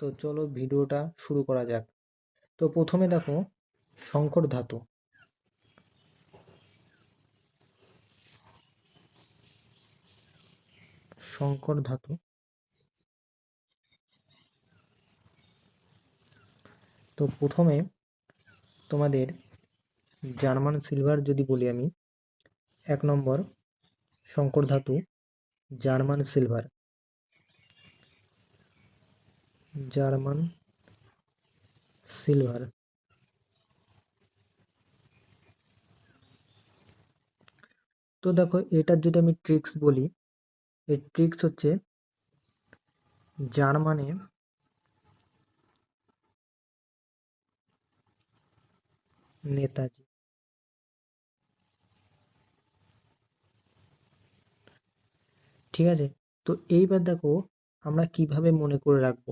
তো চলো ভিডিওটা শুরু করা যাক। তো প্রথমে দেখো সংকর ধাতু। সংকর ধাতু। তো প্রথমে তোমাদের জার্মান সিলভার যদি বলি আমি, এক নম্বর সংকর ধাতু, জার্মান সিলভার। German silver. তো দেখো, এটার যদি আমি ট্রিক্স বলি এর ট্রিক্স হচ্ছে জার্মানে নেতাজি। ঠিক আছে? তো এইবার দেখো, আমরা কীভাবে মনে করে রাখব?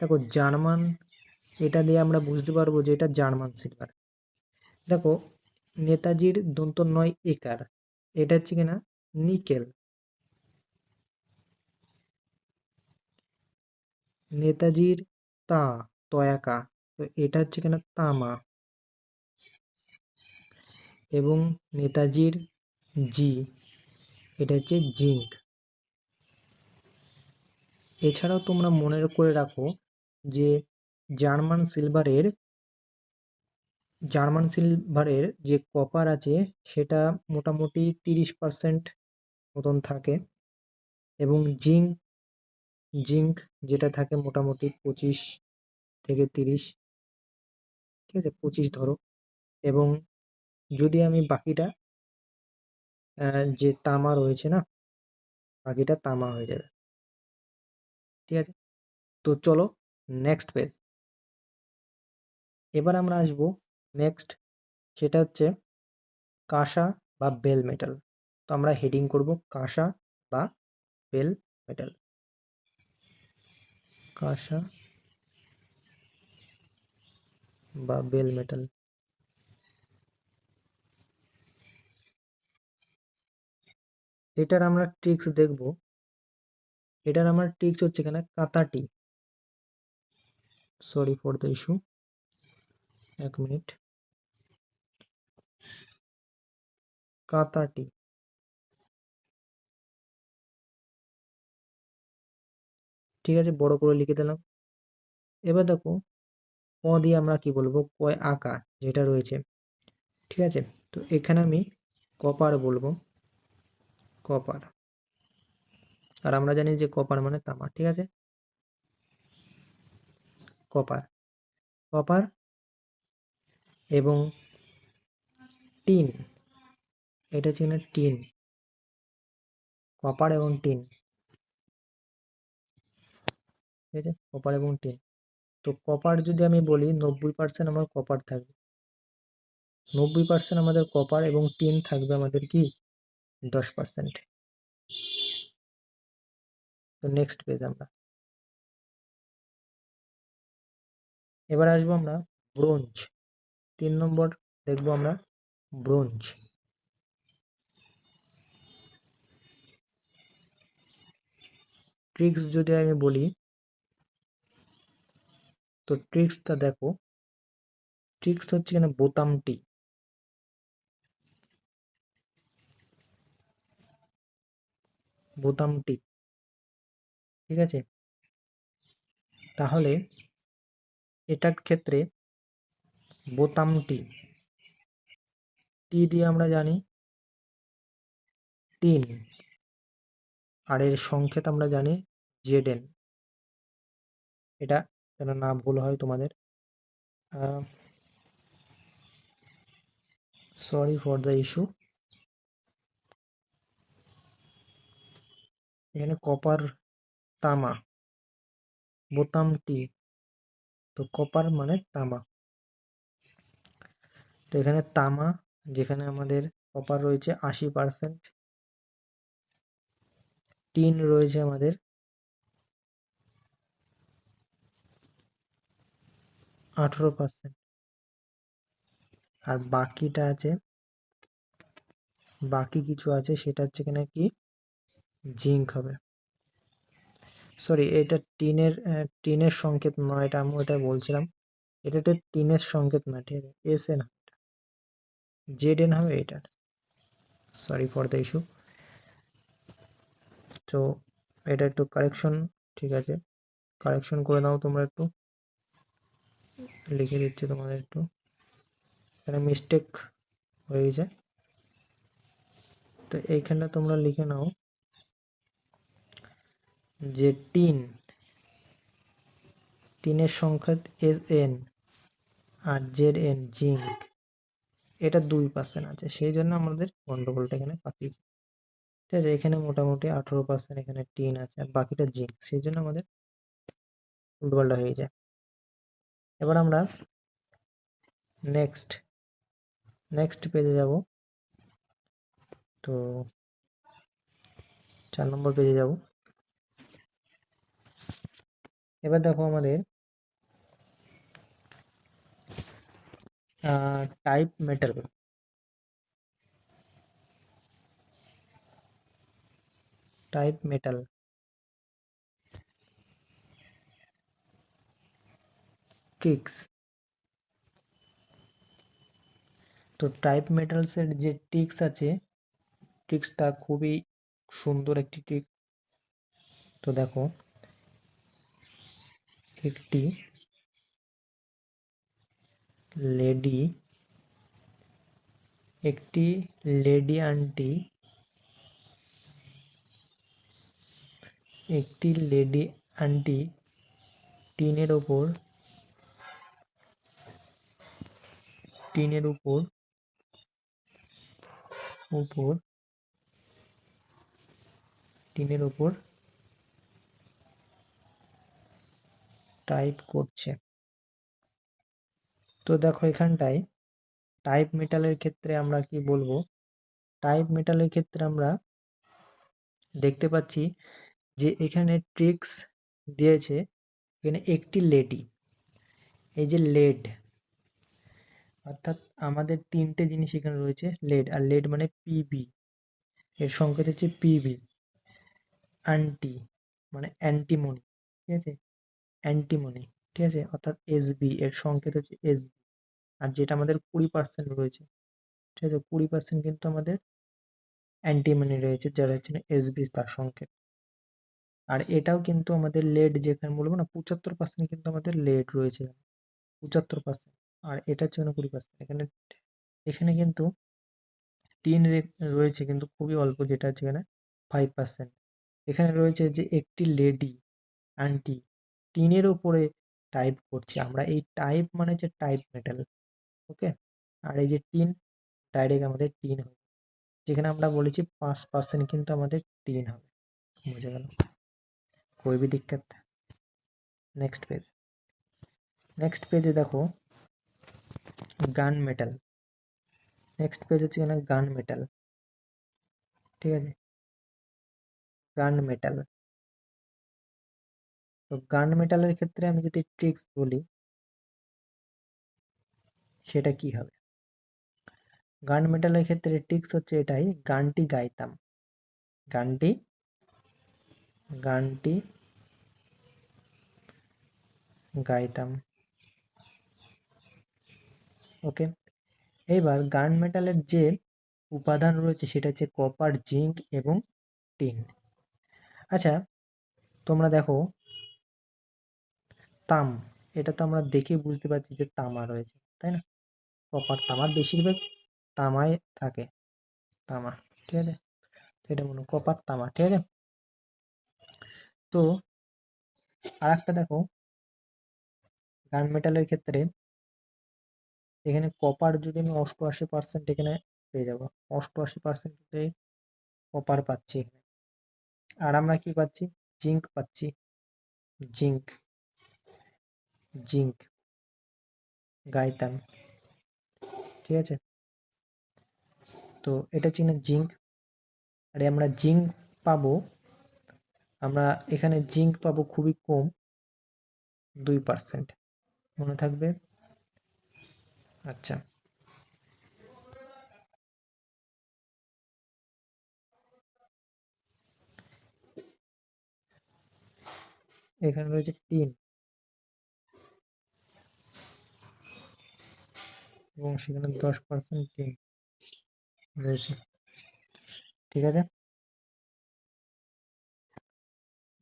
দেখো জার্মান, এটা দিয়ে আমরা বুঝতে পারব যে এটা জার্মান সিলভার দেখো, নেতাজির দন্ত নয় একার, এটা হচ্ছে কিনা নিকেল। নেতাজির তা, তয়াকা, তো এটা হচ্ছে কিনা তামা। এবং নেতাজির জি, এটা হচ্ছে জিঙ্ক। এছাড়াও তোমরা মনে করে রাখো যে জার্মান সিলভারের জার্মান সিলভারের যে কপার আছে, সেটা মোটামুটি তিরিশ পার্সেন্ট মতন থাকে এবং জিঙ্ক জিঙ্ক যেটা থাকে মোটামুটি পঁচিশ থেকে তিরিশ, ঠিক আছে, পঁচিশ ধরো। এবং যদি আমি বাকিটা যে তামা রয়েছে না, বাকিটা তামা হয়ে যাবে, ঠিক আছে? তো চলো নেক্সট পেজ এবার আমরা আসব নেক্সট সেটা হচ্ছে কাঁসা বা বেল মেটাল তো আমরা হেডিং করব কাঁসা বা বেল মেটাল কাঁসা বা বেল মেটাল এটার আমরা ট্রিক্স দেখব। এটার আমার ট্রিক্স হচ্ছে এখানে কাতাটি সরি ফর দ্য ইস্যু এক মিনিট কাতাটি ঠিক আছে, বড় করে লিখে দিলাম। এবার দেখো, ক দিয়ে আমরা কি বলব? কয় আঁকা যেটা রয়েছে। ঠিক আছে? তো এখানে আমি কপার বলব। কপার আর আমরা জানি যে কপার মানে তামা ঠিক আছে? কপার কপার এবং টিন, এটা হচ্ছে টিন, কপার এবং টিন, ঠিক আছে? কপার এবং টিন, তো কপার যদি আমি বলি নব্বই পার্সেন্ট আমার কপার থাকবে। নব্বই পার্সেন্ট আমাদের কপার এবং টিন থাকবে আমাদের কি? দশ পার্সেন্ট তো নেক্সট পেজ আমরা। এবার আসব আমরা ব্রোঞ্জ। তিন নম্বর দেখব আমরা ব্রোঞ্জ। ট্রিক্স যদি আমি বলি, তো ট্রিক্সটা দেখো। ট্রিক্স হচ্ছে কিনা বোতামটি বোতামটি ঠিক আছে? তাহলে এটার ক্ষেত্রে বোতামটি টি দিয়ে আমরা জানি তিন। আর এর সংকেত আমরা জানি জেড এন এটা যেন না ভুল হয় তোমাদের। সরি ফর দ্য ইস্যু এখানে কপার তামা বোতামটি তো কপার মানে তামা। তো এখানে তামা, যেখানে আমাদের কপার রয়েছে আশি পার্সেন্ট টিন রয়েছে আমাদের আঠেরো পার্সেন্ট আর বাকিটা আছে, বাকি কিছু আছে, সেটা হচ্ছে কিনা কি? জিঙ্ক হবে। সরি এটা টিনের টিনের সংকেত নয়, এটা আমি ওটা বলছিলাম। এটা তো টিনের সংকেত না, ঠিক আছে? এস এন জেড এন হবে এটার সরি ফর দ্য ইস্যু তো এটা একটু কারেকশন ঠিক আছে? কারেকশন করে দাও তোমরা একটু। লিখে দিচ্ছি তোমাদের একটু। এখানে মিস্টেক হয়ে গেছে তো এইখানটা তোমরা লিখে নাও। যে টিন, টিনের সংখ্যা এস এন আর জেড এন জিঙ্ক। এটা দুই পার্সেন্ট আছে, সেই জন্য আমাদের গন্ডগোলটা এখানে পাকিয়েছে ঠিক আছে, এখানে মোটামুটি আঠেরো পার্সেন্ট এখানে টিন আছে আর বাকিটা জিঙ্ক, সেই জন্য আমাদের উল্টোপাল্টা হয়ে যায়। এবার আমরা নেক্সট নেক্সট পেজে যাব। তো চার নম্বর পেজে যাব। এবার দেখো আমাদের type metal type metal tricks তো টাইপ মেটালসের যে ট্রিক্স আছে ট্রিক্সটা খুবই সুন্দর একটি ট্রিক তো দেখো একটি লেডি একটি লেডি আন্টি, একটি লেডি আন্টি টিনের ওপর টিনের উপর উপর, টিনের উপর টাইপ করছে। তো দেখো এখানটায় টাইপ মেটালের ক্ষেত্রে আমরা কি বলব? টাইপ মেটালের ক্ষেত্রে আমরা দেখতে পাচ্ছি যে এখানে ট্রিক্স দিয়েছে এখানে একটি লেডি এই যে লেড অর্থাৎ আমাদের তিনটে জিনিস এখানে রয়েছে লেড আর লেড মানে পিবি এর সংকেত হচ্ছে পিবি অ্যান্টি মানে অ্যান্টিমনি ঠিক আছে? অ্যান্টিমনি ঠিক আছে? অর্থাৎ এসবি এর সংকেত হচ্ছে এসবি আর যেটা আমাদের কুড়ি পার্সেন্ট রয়েছে, ঠিক আছে? কুড়ি পার্সেন্ট কিন্তু আমাদের অ্যান্টিমনি রয়েছে, যারা হচ্ছে না এসবি তার সংকেত। আর এটাও কিন্তু আমাদের লেড যেখানে বলব না, পঁচাত্তর পার্সেন্ট কিন্তু আমাদের লেড রয়েছে পঁচাত্তর পার্সেন্ট আর এটার জন্য কুড়ি পার্সেন্ট এখানে এখানে কিন্তু টিন রয়েছে কিন্তু খুবই অল্প, যেটা আছে এখানে ফাইভ পার্সেন্ট এখানে রয়েছে যে একটি লেডি আন্টি টিনের ওপরে টাইপ করছি। আমরা এই টাইপ মানে হচ্ছে টাইপ মেটাল ওকে আর এই যে টিন ডাইরেক্ট আমাদের টিন হবে। যেখানে আমরা বলেছি পাঁচ পার্সেন্ট কিন্তু আমাদের টিন হবে। বোঝা গেল? কই বি নেক্সট পেজ নেক্সট পেজে দেখো গান মেটাল নেক্সট পেজ হচ্ছে গান মেটাল ঠিক আছে? গান মেটাল তো গান মেটালের ক্ষেত্রে আমি যদি ট্রিক্স বলি, সেটা কি হবে? গান মেটালের ক্ষেত্রে ট্রিক্স হচ্ছে এটাই, গানটি গাইতাম। গানটি গানটি গাইতাম। ওকে? এবার গান মেটালের যে উপাদান রয়েছে, সেটা হচ্ছে কপার জিঙ্ক এবং টিন আচ্ছা তোমরা দেখো তাম। এটা তো আমরা দেখে বুঝতে পারছি যে তামা রয়েছে, তাই না? কপার তামার বেশিরভাগ তামায় থাকে, তামা, ঠিক আছে? এটা মনে কপার তামা, ঠিক আছে? তো আর একটা দেখো গান মেটালের ক্ষেত্রে এখানে কপার যদি আমি অষ্টআশি পার্সেন্ট এখানে পেয়ে যাব, অষ্টআশি পার্সেন্ট কপার পাচ্ছি এখানে। আর আমরা কি পাচ্ছি? জিঙ্ক পাচ্ছি। জিঙ্ক জিঙ্ক গাইতাম। ঠিক আছে? তো এটা হচ্ছে জিঙ্ক। আর আমরা জিঙ্ক পাবো, আমরা এখানে জিঙ্ক পাবো খুবই কম, দুই পার্সেন্ট মনে থাকবে? আচ্ছা। এখানে রয়েছে টিন। এবং সেখানে দশ পার্সেন্ট টিন রয়েছে। ঠিক আছে?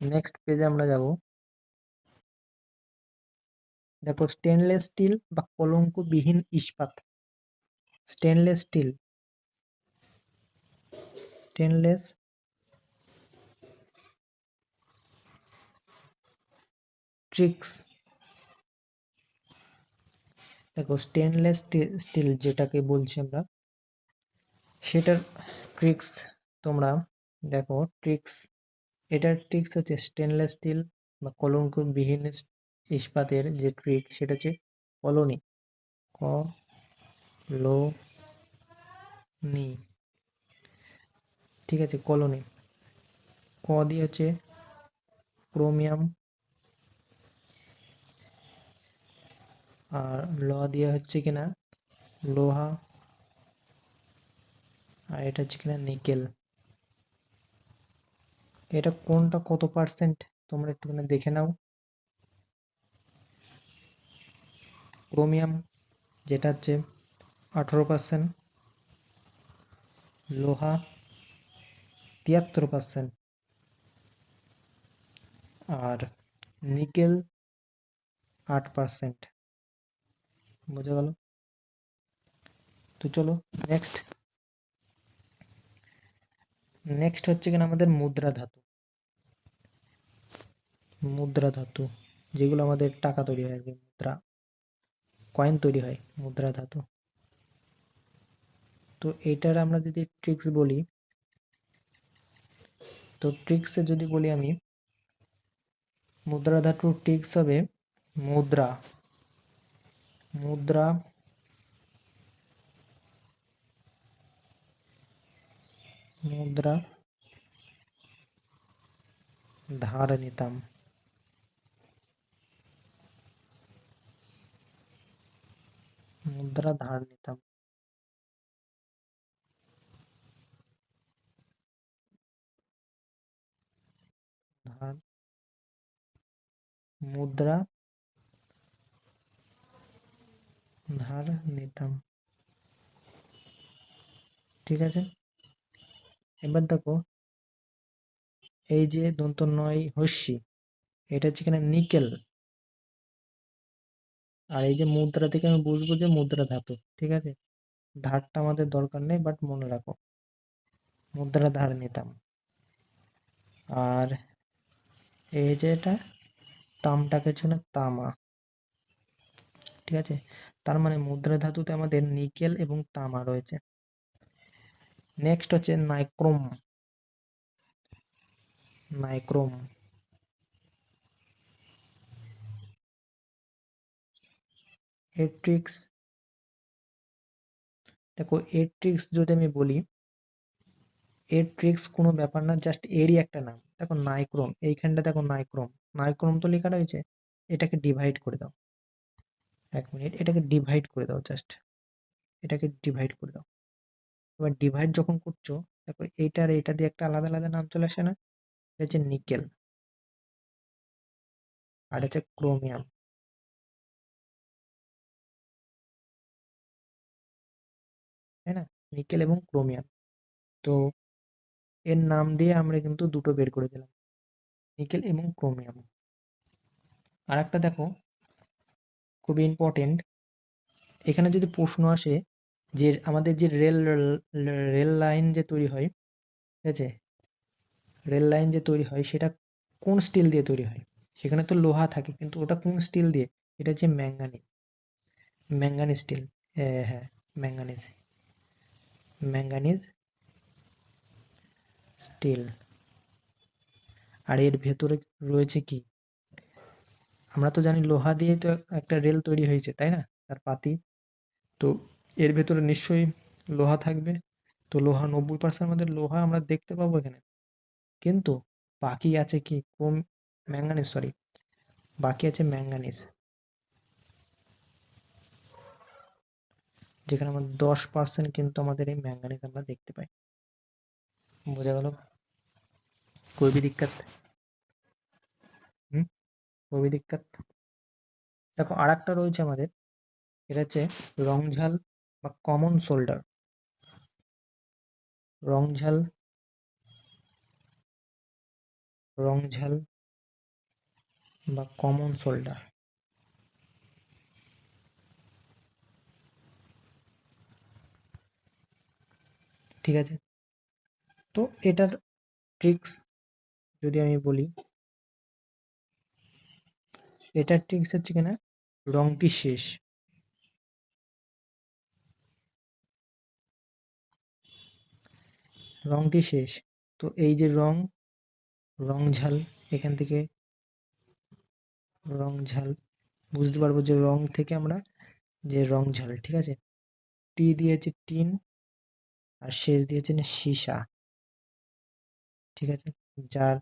নেক্সট পেজে আমরা যাব। দেখো স্টেনলেস স্টিল বা কলঙ্কবিহীন ইস্পাত। স্টেনলেস স্টিল স্টেনলেস ট্রিক্স দেখো স্টেনলেস স্টিল যেটাকে বলছি আমরা, সেটার ট্রিক্স তোমরা দেখো ট্রিক্স এটার ট্রিক্স হচ্ছে স্টেনলেস স্টিল বা কলঙ্কবিহীন ইস্পাতের যে ট্রিক সেটা হচ্ছে কলোনি। ক লো নি ঠিক আছে, কলোনি। ক দিয়ে হচ্ছে ক্রোমিয়াম আর ল দিয়ে হচ্ছে কিনা? লোহা। আর এটা হচ্ছে কিনা? নিকেল। এটা কোনটা কত পার্সেন্ট তোমরা একটুখানি দেখে নাও। ক্রোমিয়াম, যেটা হচ্ছে আঠেরো পার্সেন্ট লোহা, তিয়াত্তর পার্সেন্ট আর নিকেল, আট পার্সেন্ট বোঝা গেল? তো চলো নেক্সট নেক্সট হচ্ছে কিনা আমাদের মুদ্রা ধাতু। মুদ্রা ধাতু, যেগুলো আমাদের টাকা তৈরি হয় আর কি, মুদ্রা। কয়েন তৈরি হয়, মুদ্রা ধাতু। তো এটার আমরা যদি ট্রিক্স বলি, তো ট্রিক্সে যদি বলি আমি, মুদ্রা ধাতুর ট্রিক্স হবে মুদ্রা। মুদ্রা মুদ্রা ধার নিতাম মুদ্রা ধার নিতাম ধার নিতাম। ঠিক আছে? এবার দেখো, এই যে দন্ত নয় হস্যি, এটা হচ্ছে নিকেল। আর এই যে মুদ্রা থেকে আমি বুঝব যে মুদ্রা ধাতু, ঠিক আছে? ধারটা আমাদের দরকার নেই বাট মনে রাখো। মুদ্রা ধার নিতাম। আর এই যে এটা, তামটাকে হচ্ছে না তামা। ঠিক আছে? তার মানে মুদ্রা ধাতুতে আমাদের নিকেল এবং তামা রয়েছে। নেক্সট হচ্ছে নাইক্রোম। নাইক্রোম। এট্রিক্স দেখো এট্রিক্স যদি আমি বলি এর ট্রিক্স কোনো ব্যাপার না জাস্ট এরই একটা নাম। দেখো, নাইক্রোম। এইখানটা দেখো, নাইক্রোম। নাইক্রোম তো লেখা রয়েছে, এটাকে ডিভাইড করে দাও। এক মিনিট। এটাকে ডিভাইড করে দাও জাস্ট এটাকে ডিভাইড করে দাও। এবার ডিভাইড যখন করছ, দেখো এইটা আর এইটা দিয়ে একটা আলাদা আলাদা নাম চলে আসে না? এটা হচ্ছে নিকেল আর হচ্ছে ক্রোমিয়াম তাই না? নিকেল এবং ক্রোমিয়াম তো এর নাম দিয়ে আমরা কিন্তু দুটো বের করে দিলাম। নিকেল এবং ক্রোমিয়াম আর একটা দেখো। খুবই ইম্পর্টেন্ট এখানে যদি প্রশ্ন আসে যে আমাদের যে রেল রেল লাইন যে তৈরি হয়, ঠিক আছে? রেল লাইন যে তৈরি হয় সেটা কোন স্টিল দিয়ে তৈরি হয়? সেখানে তো লোহা থাকে, কিন্তু ওটা কোন স্টিল দিয়ে? এটা হচ্ছে ম্যাঙ্গানিজ ম্যাঙ্গানিজ স্টিল হ্যাঁ ম্যাঙ্গানিজ ম্যাঙ্গানিজ স্টিল আর এর ভেতরে রয়েছে কি? আমরা তো জানি লোহা দিয়ে তো একটা রেল তৈরি হয়েছে, তাই না? তার পাতি। তো এর ভেতরে নিশ্চয়ই লোহা থাকবে। তো লোহা, নব্বই পার্সেন্ট আমাদের লোহা আমরা দেখতে পাবো এখানে। কিন্তু বাকি আছে কি? কম ম্যাঙ্গানিজ সরি বাকি আছে ম্যাঙ্গানিজ যেখানে আমাদের দশ পার্সেন্ট কিন্তু আমাদের এই ম্যাঙ্গানিজ আমরা দেখতে পাই। বোঝা গেল? কই দিক্কত অভিদিক্ষাত দেখো আর একটা রয়েছে আমাদের, এটা হচ্ছে রংঝাল বা কমন শোল্ডার রংঝাল রংঝাল বা কমন শোল্ডার ঠিক আছে? তো এটার ট্রিক্স যদি আমি বলি এটার ট্রিক্স হচ্ছে কিনা রংটি শেষ। রংটি শেষ। তো এই যে রং রং ঝাল, এখান থেকে রং ঝাল। বুঝতে পারব যে রং থেকে আমরা যে রং ঝাল, ঠিক আছে? টি দিয়েছে টিন আর শেষ দিয়েছেন সীসা। ঠিক আছে? যার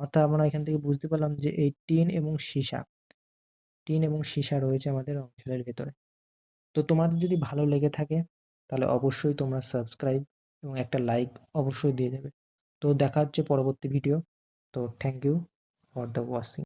অর্থাৎ আমরা এখান থেকে বুঝতে পারলাম যে এই টিন এবং সীসা। টিন এবং সীসা রয়েছে আমাদের অঞ্চলের ভেতরে। তো তোমাদের যদি ভালো লেগে থাকে, তাহলে অবশ্যই তোমরা সাবস্ক্রাইব এবং একটা লাইক অবশ্যই দিয়ে দেবে। তো দেখা হচ্ছে পরবর্তী ভিডিও তো thank you for the watching